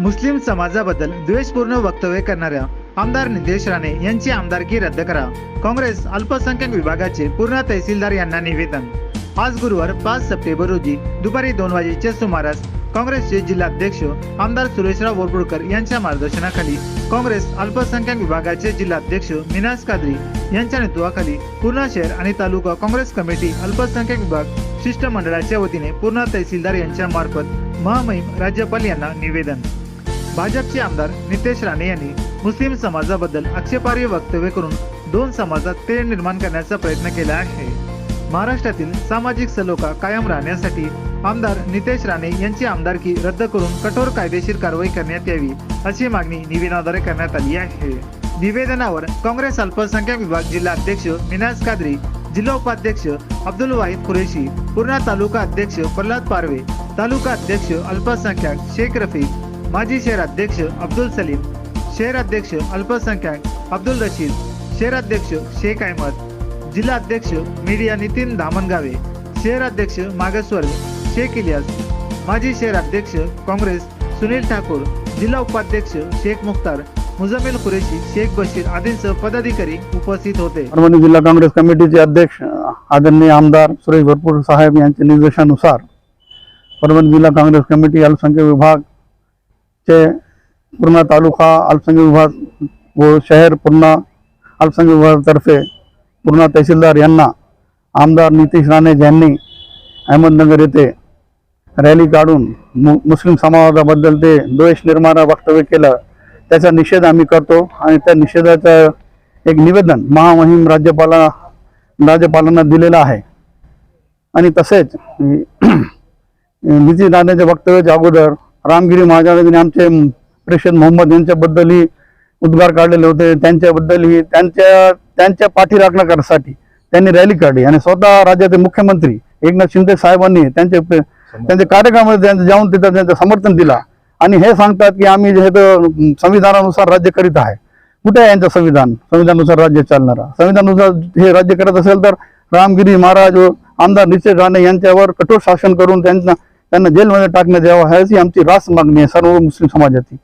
मुस्लिम समाजाबद्दल द्वेषपूर्ण वक्तव्य करणाऱ्या आमदार नितेश राणे यांची आमदारकी रद्द करा. काँग्रेस अल्पसंख्याक विभागाचे पूर्ण तहसीलदार यांना निवेदन. आज गुरुवार पाच सप्टेंबर रोजी दुपारी दोन वाजेच्या सुमारास काँग्रेसचे जिल्हाध्यक्ष आमदार सुरेशराव बोरबुडकर यांच्या मार्गदर्शनाखाली काँग्रेस अल्पसंख्याक विभागाचे जिल्हाध्यक्ष मिनास कादरी यांच्या नेतृत्वाखाली पूर्णा शहर आणि तालुका काँग्रेस कमिटी अल्पसंख्याक विभाग शिष्टमंडळाच्या वतीने पूर्णा तहसीलदार यांच्या मार्फत महामहिम राज्यपाल यांना निवेदन. भाजपचे आमदार नितेश राणे यांनी मुस्लिम समाजाबद्दल आक्षेपार्ह वक्तव्य करून दोन समाजात तेढ निर्माण करण्याचा प्रयत्न केला आहे. महाराष्ट्रातील सामाजिक सलोखा कायम राहण्यासाठी आमदार नितेश राणे यांची आमदारकी रद्द करून कठोर कायदेशीर कारवाई करण्यात यावी अशी मागणी निवेदनाद्वारे करण्यात आली आहे. निवेदनावर काँग्रेस अल्पसंख्याक विभाग जिल्हा अध्यक्ष मिनाज कादरी जिल्हा उपाध्यक्ष अब्दुल वाहिद कुरेशी पूर्णा तालुका अध्यक्ष प्रल्हाद पारवे तालुका अध्यक्ष अल्पसंख्याक शेख रफीक माजी शहर अध्यक्ष अब्दुल सलीम शहर अध्यक्ष अल्पसंख्याक अब्दुल रशीद शहर अध्यक्ष शेख अहमद जिल्हा अध्यक्ष मीडिया नितीन धामणगावे शहर अध्यक्ष मागासवर्ग शेख इलियास माजी शहर अध्यक्ष काँग्रेस सुनील ठाकूर जिल्हा उपाध्यक्ष शेख मुख्तार मुजम्मिल कुरेशी शेख बशीर आदींसह पदाधिकारी उपस्थित होते. परभणी जिल्हा काँग्रेस कमिटीचे अध्यक्ष आदरणीय आमदार सुरेश भरपूर साहेब यांच्या निर्देशानुसार परभणी जिल्हा काँग्रेस कमिटी अल्पसंख्याक ते पूर्णा तालुका अल्पसंख्य विभाग व शहर पूर्ण अल्पसंख्य विभागातर्फे पूर्ण तहसीलदार यांना आमदार नितीश राणे यांनी अहमदनगर येथे रॅली काढून मु मुस्लिम समाजाबद्दल ते द्वेष निर्माण वक्तव्य केलं त्याचा निषेध आम्ही करतो आणि त्या निषेधाचं एक निवेदन महामहिम राज्यपाला राज्यपालांना दिलेलं आहे. आणि तसेच नितीश राणेच्या वक्तव्याच्या अगोदर रामगिरी महाराजांनी आमचे प्रेषद मोहम्मद यांच्याबद्दलही उद्गार काढलेले होते. त्यांच्याबद्दलही त्यांच्या त्यांच्या पाठी राखण्यासाठी त्यांनी रॅली काढली आणि स्वतः राज्याचे मुख्यमंत्री एकनाथ शिंदे साहेबांनी त्यांचे त्यांच्या कार्यक्रमामध्ये त्यांचं जाऊन तिथं त्यांचं समर्थन दिला. आणि हे सांगतात की आम्ही जे हे तर संविधानानुसार राज्य करीत आहे. कुठे आहे यांचं संविधान? संविधानानुसार राज्य चालणारा. संविधानानुसार हे राज्य करत असेल तर रामगिरी महाराज आमदार निश्चित राणे यांच्यावर कठोर शासन करून त्यांना त्यांना जेलमध्ये टाकण्यात यावं ह्याची आमची रास मागणी आहे. सर्व मुस्लिम समाजाची.